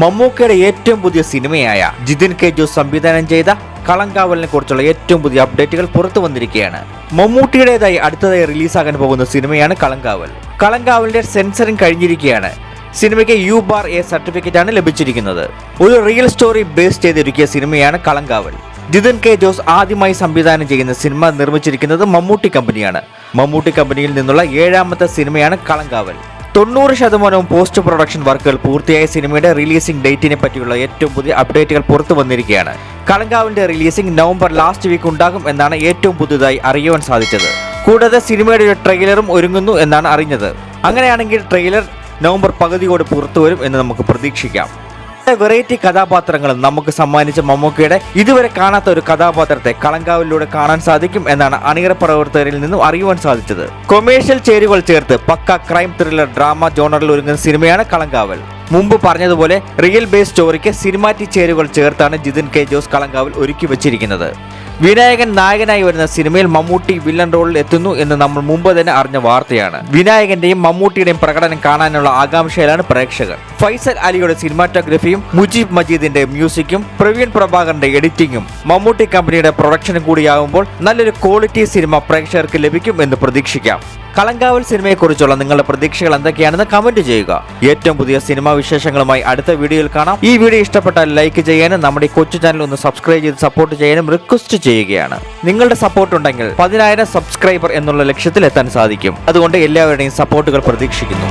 മമ്മൂക്കയുടെ ഏറ്റവും പുതിയ സിനിമയായ ജിതിൻ കെ ജോസ് സംവിധാനം ചെയ്ത കളങ്കാവലിനെ കുറിച്ചുള്ള ഏറ്റവും പുതിയ അപ്ഡേറ്റുകൾ പുറത്തു വന്നിരിക്കുകയാണ്. മമ്മൂട്ടിയുടേതായി അടുത്തതായി റിലീസാകാൻ പോകുന്ന സിനിമയാണ് കളങ്കാവൽ. കളങ്കാവലിന്റെ സെൻസറിംഗ് കഴിഞ്ഞിരിക്കുകയാണ്. സിനിമയ്ക്ക് യു ബാർ എ സർട്ടിഫിക്കറ്റ് ആണ് ലഭിച്ചിരിക്കുന്നത്. ഒരു റിയൽ സ്റ്റോറി ബേസ് ചെയ്തിരിക്കിയ സിനിമയാണ് കളങ്കാവൽ. ജിതിൻ കെ ജോസ് ആദ്യമായി സംവിധാനം ചെയ്യുന്ന സിനിമ നിർമ്മിച്ചിരിക്കുന്നത് മമ്മൂട്ടി കമ്പനിയാണ്. മമ്മൂട്ടി കമ്പനിയിൽ നിന്നുള്ള ഏഴാമത്തെ സിനിമയാണ് കളങ്കാവൽ. തൊണ്ണൂറ് ശതമാനവും പോസ്റ്റ് പ്രൊഡക്ഷൻ വർക്കുകൾ പൂർത്തിയായ സിനിമയുടെ റിലീസിംഗ് ഡേറ്റിനെ പറ്റിയുള്ള ഏറ്റവും പുതിയ അപ്ഡേറ്റുകൾ പുറത്തു വന്നിരിക്കുകയാണ്. കളങ്കാവിന്റെ റിലീസിംഗ് നവംബർ ലാസ്റ്റ് വീക്ക് ഉണ്ടാകും എന്നാണ് ഏറ്റവും പുതുതായി അറിയുവാൻ സാധിച്ചത്. കൂടാതെ സിനിമയുടെ ഒരു ട്രെയിലറും ഒരുങ്ങുന്നു എന്നാണ് അറിഞ്ഞത്. അങ്ങനെയാണെങ്കിൽ ട്രെയിലർ നവംബർ പകുതിയോടെ പുറത്തു വരും എന്ന് നമുക്ക് പ്രതീക്ഷിക്കാം. വെറൈറ്റി കഥാപാത്രങ്ങളും നമുക്ക് സമ്മാനിച്ച മമ്മൂക്കയുടെ ഇതുവരെ കാണാത്ത ഒരു കഥാപാത്രത്തെ കളങ്കാവിലൂടെ കാണാൻ സാധിക്കും എന്നാണ് അണിയറ പ്രവർത്തകരിൽ നിന്നും അറിയുവാൻ സാധിച്ചത്. കൊമേഴ്ഷ്യൽ ചേരുവകൾ ചേർത്ത് പക്ക ക്രൈം ത്രില്ലർ ഡ്രാമ ജോണറിൽ ഒരുങ്ങുന്ന സിനിമയാണ് കളങ്കാവൽ. മുമ്പ് പറഞ്ഞതുപോലെ റിയൽ ബേസ് സ്റ്റോറിക്ക് സിനിമാറ്റിക് ചേരുവകൾ ചേർത്താണ് ജിതിൻ കെ ജോസ് കളങ്കാവിൽ ഒരുക്കി വെച്ചിരിക്കുന്നത്. വിനായകൻ നായകനായി വരുന്ന സിനിമയിൽ മമ്മൂട്ടി വില്ലൻ റോളിൽ എത്തുന്നു എന്ന് നമ്മൾ മുമ്പ് തന്നെ അറിഞ്ഞ വാർത്തയാണ്. വിനായകന്റെയും മമ്മൂട്ടിയുടെയും പ്രകടനം കാണാനുള്ള ആകാംക്ഷയിലാണ് പ്രേക്ഷകർ. ഫൈസൽ അലിയുടെ സിനിമാറ്റോഗ്രഫിയും മുജീബ് മജീദിന്റെ മ്യൂസിക്കും പ്രവീൺ പ്രഭാകറിന്റെ എഡിറ്റിംഗും മമ്മൂട്ടി കമ്പനിയുടെ പ്രൊഡക്ഷനും കൂടിയാകുമ്പോൾ നല്ലൊരു ക്വാളിറ്റി സിനിമ പ്രേക്ഷകർക്ക് ലഭിക്കും എന്ന് പ്രതീക്ഷിക്കാം. കളങ്കാവൽ സിനിമയെക്കുറിച്ചുള്ള നിങ്ങളുടെ പ്രതീക്ഷകൾ എന്തൊക്കെയാണെന്ന് കമന്റ് ചെയ്യുക. ഏറ്റവും പുതിയ സിനിമാ വിശേഷങ്ങളുമായി അടുത്ത വീഡിയോയിൽ കാണാം. ഈ വീഡിയോ ഇഷ്ടപ്പെട്ടാൽ ലൈക്ക് ചെയ്യാനും നമ്മുടെ കൊച്ചു ചാനൽ ഒന്ന് സബ്സ്ക്രൈബ് ചെയ്ത് സപ്പോർട്ട് ചെയ്യാനും റിക്വസ്റ്റ് ചെയ്യുകയാണ്. നിങ്ങളുടെ സപ്പോർട്ട് ഉണ്ടെങ്കിൽ പതിനായിരം സബ്സ്ക്രൈബർ എന്നുള്ള ലക്ഷ്യത്തിലെത്താൻ സാധിക്കും. അതുകൊണ്ട് എല്ലാവരുടെയും സപ്പോർട്ടുകൾ പ്രതീക്ഷിക്കുന്നു.